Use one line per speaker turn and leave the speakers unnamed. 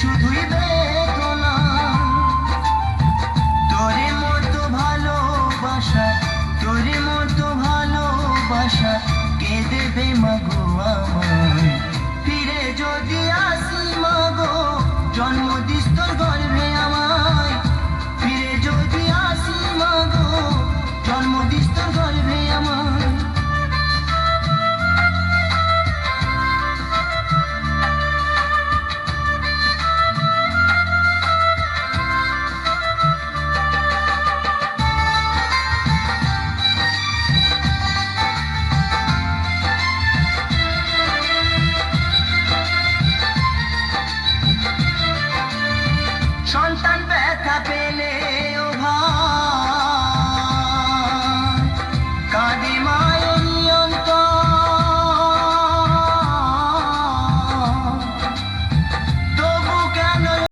শুধুই বেদনা। তোরে মতো ভালোবাসা তোর মতো ভালোবাসা কে দেবে মাগো আমার ফিরে যদি সন্তান ব্যথা পেলে